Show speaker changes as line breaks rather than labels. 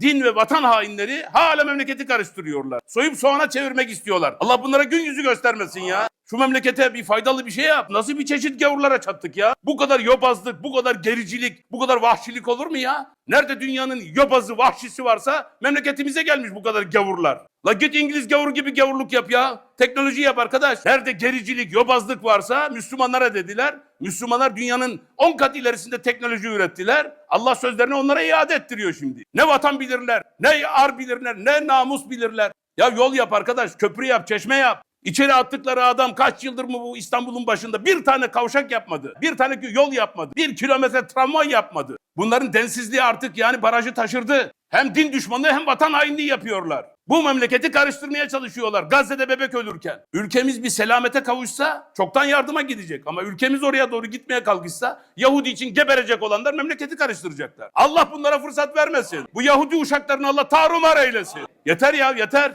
din ve vatan hainleri hala memleketi karıştırıyorlar. Soyup soğana çevirmek istiyorlar. Allah bunlara gün yüzü göstermesin ya. Şu memlekete bir faydalı bir şey yap. Nasıl bir çeşit gavurlara çattık ya? Bu kadar yobazlık, bu kadar gericilik, bu kadar vahşilik olur mu ya? Nerede dünyanın yobazı, vahşisi varsa memleketimize gelmiş bu kadar gavurlar. La git İngiliz gavur gibi gavurluk yap ya. Teknoloji yap arkadaş. Nerede gericilik, yobazlık varsa Müslümanlara dediler. Müslümanlar dünyanın 10 kat ilerisinde teknoloji ürettiler. Allah sözlerini onlara iade ettiriyor şimdi. Ne vatan bilirler, ne ar bilirler, ne namus bilirler. Ya yol yap arkadaş, köprü yap, çeşme yap. İçeri attıkları adam kaç yıldır mı bu İstanbul'un başında bir tane kavşak yapmadı. Bir tane yol yapmadı. Bir kilometre tramvay yapmadı. Bunların densizliği artık yani barajı taşırdı. Hem din düşmanlığı hem vatan hainliği yapıyorlar. Bu memleketi karıştırmaya çalışıyorlar. Gazze'de bebek ölürken. Ülkemiz bir selamete kavuşsa çoktan yardıma gidecek. Ama ülkemiz oraya doğru gitmeye kalkışsa Yahudi için geberecek olanlar memleketi karıştıracaklar. Allah bunlara fırsat vermesin. Bu Yahudi uşaklarını Allah tarumar eylesin. Yeter ya yeter.